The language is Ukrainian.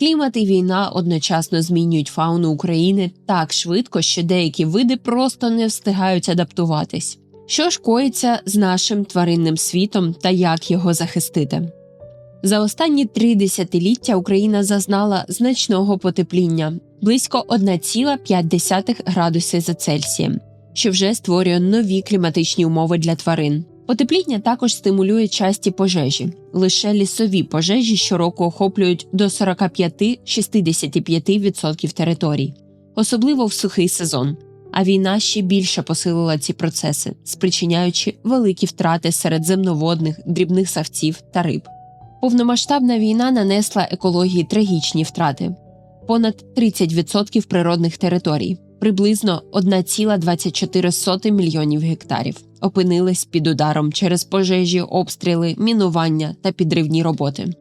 Клімат і війна одночасно змінюють фауну України так швидко, що деякі види просто не встигають адаптуватись. Що ж коїться з нашим тваринним світом та як його захистити? За останні три десятиліття Україна зазнала значного потепління близько 1,5 градуси за Цельсієм, що вже створює нові кліматичні умови для тварин. Потепління також стимулює часті пожежі. Лише лісові пожежі щороку охоплюють до 45-65% територій, особливо в сухий сезон. А війна ще більше посилила ці процеси, спричиняючи великі втрати серед земноводних, дрібних савців та риб. Повномасштабна війна нанесла екології трагічні втрати понад 30% природних територій, приблизно 1,24 мільйонів гектарів, опинились під ударом через пожежі, обстріли, мінування та підривні роботи.